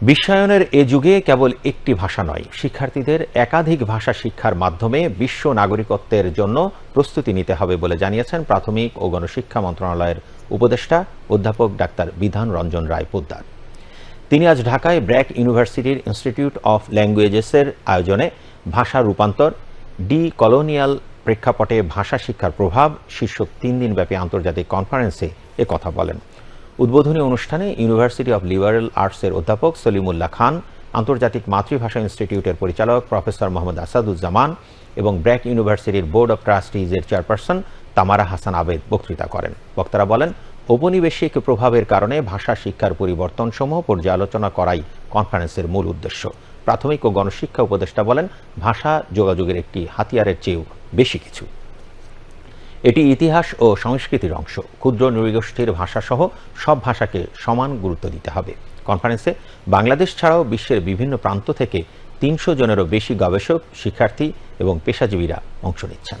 বিশ্বায়নের এ যুগে কেবল একটি ভাষা নয়, শিক্ষার্থীদের একাধিক ভাষা শিক্ষার মাধ্যমে বিশ্ব নাগরিকত্বের জন্য প্রস্তুতি নিতে হবে বলে জানিয়েছেন প্রাথমিক ও গণশিক্ষা মন্ত্রণালয়ের উপদেষ্টা অধ্যাপক ডাক্তার বিধান রঞ্জন রায় পোদ্দার। তিনি আজ ঢাকায় ব্র্যাক ইউনিভার্সিটির ইনস্টিটিউট অফ ল্যাঙ্গুয়েজেসের আয়োজনে ভাষা রূপান্তর ডি কলোনিয়াল প্রেক্ষাপটে ভাষা শিক্ষার প্রভাব, শীর্ষক তিন দিনব্যাপী আন্তর্জাতিক কনফারেন্সে কথা বলেন। উদ্বোধনী অনুষ্ঠানে ইউনিভার্সিটি অব লিবারেল আর্টসের অধ্যাপক সলিমুল্লাহ খান, আন্তর্জাতিক মাতৃভাষা ইনস্টিটিউটের পরিচালক প্রফেসর মোহাম্মদ আসাদুজ্জামান এবং ব্র্যাক ইউনিভার্সিটির বোর্ড অব ট্রাস্টিজের চেয়ারপারসন তামারা হাসান আবেদ বক্তৃতা করেন। বক্তারা বলেন, ঔপনিবেশিক প্রভাবের কারণে ভাষা শিক্ষার পরিবর্তন সমূহ পর্যালোচনা করাই কনফারেন্সের মূল উদ্দেশ্য। প্রাথমিক ও গণশিক্ষা উপদেষ্টা বলেন, ভাষা যোগাযোগের একটি হাতিয়ারের চেয়েও বেশি কিছু। এটি ইতিহাস ও সংস্কৃতির অংশ। ক্ষুদ্র নৃগোষ্ঠীর ভাষাসহ সব ভাষাকে সমান গুরুত্ব দিতে হবে। কনফারেন্সে বাংলাদেশ ছাড়াও বিশ্বের বিভিন্ন প্রান্ত থেকে তিনশো জনেরও বেশি গবেষক, শিক্ষার্থী এবং পেশাজীবীরা অংশ নিচ্ছেন।